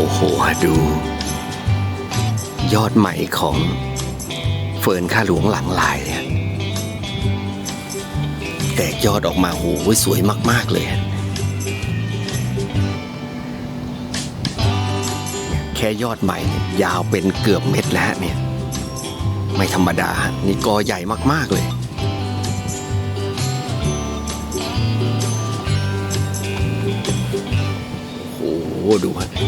โอ้โห ดู ยอดใหม่ของเฟิร์นข้าหลวงหลังลายเนี่ยแตกยอดออกมาโอ้โหสวยมาก ๆ เลย แค่ยอดใหม่เนี่ยยาวเป็นเกือบเม็ดแล้วเนี่ย ไม่ธรรมดา นี่กอใหญ่มาก ๆ เลยโอ้โหดูฮะ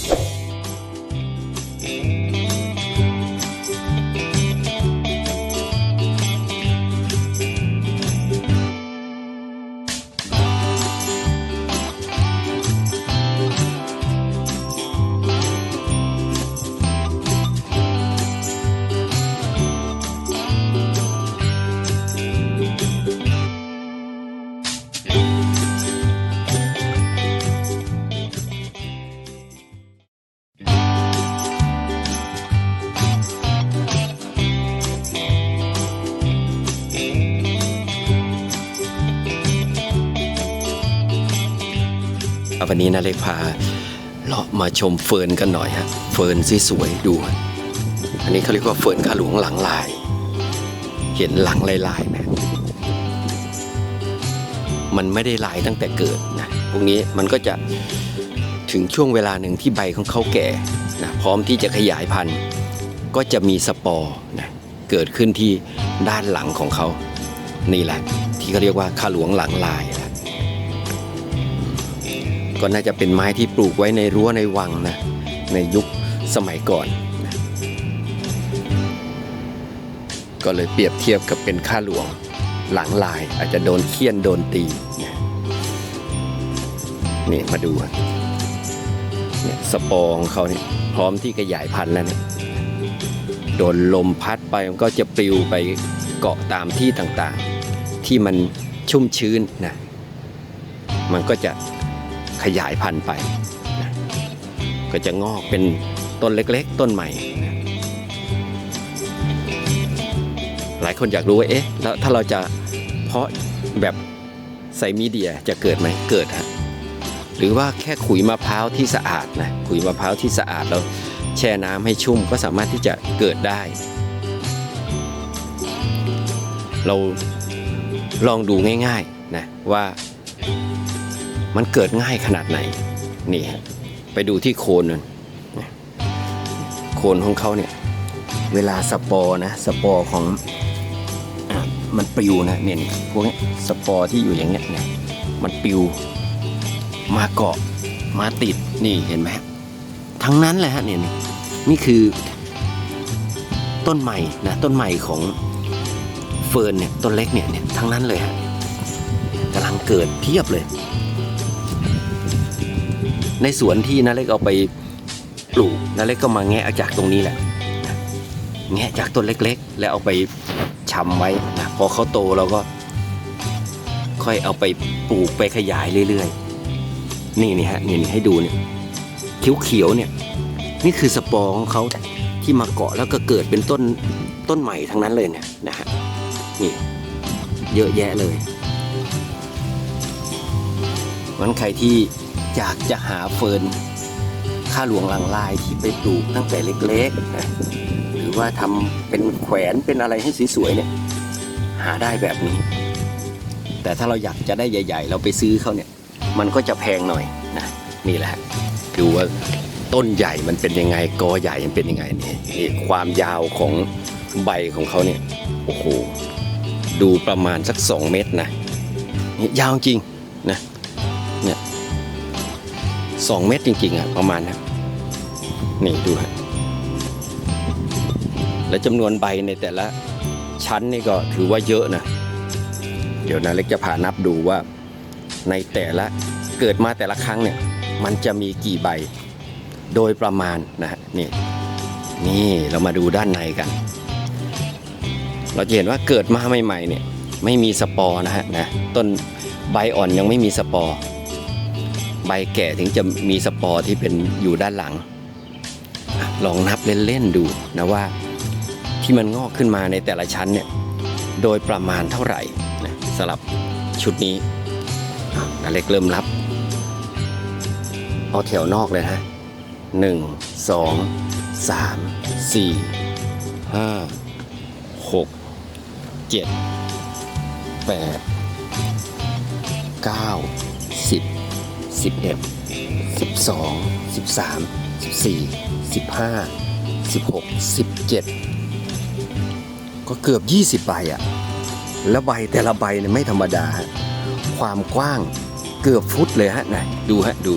วันนี้นาเล็กพาเลาะมาชมเฟิร์นกันหน่อยฮะเฟิร์นสวยๆดู อันนี้เขาเรียกว่าเฟิร์นข้าหลวงหลังลาย เห็นหลังลายๆไหมมันไม่ได้ลายตั้งแต่เกิดนะพวกนี้มันก็จะถึงช่วงเวลาหนึ่งที่ใบของเขาแก่นะพร้อมที่จะขยายพันธุ์ ก็จะมีสปอร์นะเกิดขึ้นที่ด้านหลังของเขา นี่แหละ ที่เขาเรียกว่าขาหลวงหลังลายนะ ก็น่าจะเป็นไม้ที่ปลูกไว้ในรั้วในวังนะในยุคสมัยก่อนนะก็เลยเปรียบเทียบกับเป็นข้าหลวงหลังลายอาจจะโดนเคี่ยนโดนตีนะนี่มาดูเนี่ยสปอของเขาเนี่ยพร้อมที่ขยายพันธุ์แล้วเนี่ยโดนลมพัดไปมันก็จะปลิวไปเกาะตามที่ต่างๆ ที่มันชุ่มชื้นนะมันก็จะ ขยายพันธุ์ไปนะก็จะงอกเป็นต้นเล็กๆ ต้นใหม่นะหลายคนอยากรู้ว่าเอ๊ะแล้วถ้าเราจะเพาะแบบใส่มีเดียจะเกิดไหมเกิดฮะหรือว่าแค่ขุยมะพร้าวที่สะอาดนะขุยมะพร้าวที่สะอาดแล้วแช่น้ำให้ชุ่มก็สามารถที่จะเกิดได้ เราลองดูง่ายๆนะว่า มันเกิดง่ายขนาดไหน นี่ฮะไปดูที่โคนนั่นโคนของเขาเนี่ย เวลาสปอร์นะ สปอร์ของอมันปลิวนะเนี่ยพวกนี้สปอร์ที่อยู่อย่างเงี้ยเนี่ยมันปลิวมาเกาะมาติดนี่เห็นไหมทั้งนั้นแหละฮะเนี่ยนี่นี่คือต้นใหม่นะต้นใหม่ของเฟิร์นเนี่ยต้นเล็กเนี่ยเนี่ยทั้งนั้นเลยฮะกำลังเกิดเพียบเลย ในสวนที่นาเล็กเอาไปปลูกนาเล็กก็มาแงะเอาจากตรงนี้แหละแงะจากต้นเล็กๆ แล้วเอาไปชำไว้นะพอเขาโตเราก็ ค่อยเอาไปปลูกไปขยายเรื่อยๆ นี่นี่ฮะนี่นี่ให้ดูเนี่ยเขียวๆเนี่ย นี่คือสปอร์ของเขาที่มาเกาะแล้วก็เกิดเป็นต้นต้นใหม่ทั้งนั้นเลยเนี่ยนะฮะนี่เยอะแยะเลยมันใครที่ อยากจะหาเฟิร์นข้าหลวงหลังลายที่ไปปลูกตั้งแต่เล็กๆนะหรือว่าทำเป็นแขวนเป็นอะไรให้สวยๆเนี่ยหาได้แบบนี้ แต่ถ้าเราอยากจะได้ใหญ่ ๆ เราไปซื้อเขาเนี่ย มันก็จะแพงหน่อยนะนี่แหละดูว่าต้นใหญ่มันเป็นยังไงกอใหญ่มันเป็นยังไงนี่นี่ความยาวของใบของเขาเนี่ยโอ้โหดูประมาณสัก 2 เมตรนะยาวจริงนะ สองเม็ดจริงๆอะประมาณนะนี่ดูฮะและจำนวนใบในแต่ละชั้นนี่ก็ถือว่าเยอะนะ เดี๋ยวนะเล็กจะพานับดูว่าในแต่ละเกิดมาแต่ละครั้งเนี่ย มันจะมีกี่ใบโดยประมาณนะฮะนี่นี่เรามาดูด้านในกัน เราจะเห็นว่าเกิดมาใหม่ๆเนี่ยไม่มีสปอร์นะฮะนะต้นใบอ่อนยังไม่มีสปอร์ ใบแก่ถึงจะมีสปอร์ที่เป็นอยู่ด้านหลัง ลองนับเล่นๆดูนะว่าที่มันงอกขึ้นมาในแต่ละชั้นเนี่ยโดยประมาณเท่าไหร่นะสำหรับชุดนี้อะนาเล็กเริ่มรับ เอาแถวนอกเลยนะหนึ่งสองสามสี่ห้าหกเจ็ดแปดเก้าสิบ สิบเอ็ดสิบสองสิบสามสิบสี่สิบห้าสิบหกสิบเจ็ดก็เกือบ 20 ใบอะแล้วใบแต่ละใบเนี่ยไม่ธรรมดา ความกว้างเกือบฟุตเลยฮะไหนดูฮะดู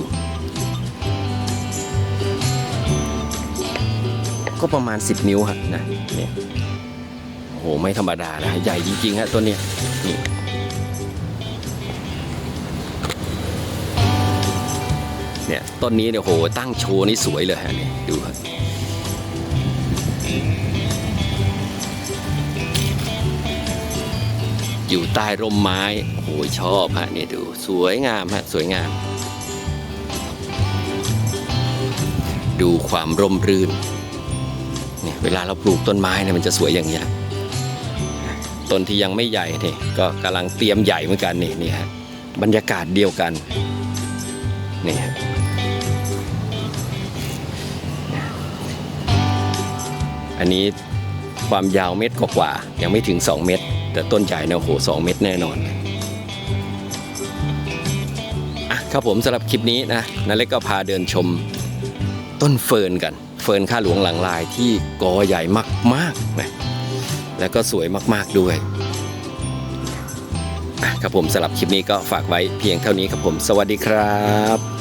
ก็ประมาณ 10 นิ้วฮะนะเนี่ยโห ไม่ธรรมดานะ ใหญ่จริงๆฮะต้นเนี้ยนี่ เนี่ยต้นนี้เนี่ยโหตั้งโชว์นี่สวยเลยฮะเนี่ยดูฮะอยู่ใต้ร่มไม้โอ้ยชอบฮะนี่ดูสวยงามฮะสวยงาม ดูความร่มรื่นเนี่ยเวลาเราปลูกต้นไม้เนี่ยมันจะสวยอย่างนี้แหละต้นที่ยังไม่ใหญ่นี่ก็กำลังเตรียมใหญ่เหมือนกันนี่นี่ฮะบรรยากาศเดียวกันนี่ฮะ อันนี้ความยาวเม็ดกว่าๆยังไม่ถึง 2 เม็ดแต่ต้นใหญ่เนี่ยโอ้โหสองเม็ดแน่นอนอะครับผมสำหรับคลิปนี้นะนาเล็กก็พาเดินชมต้นเฟิร์นกัน เฟิร์นข้าหลวงหลังลายที่กอใหญ่มากๆนะแล้วก็สวยมากๆด้วยอะครับผมสำหรับคลิปนี้ก็ฝากไว้เพียงเท่านี้ครับผม สวัสดีครับ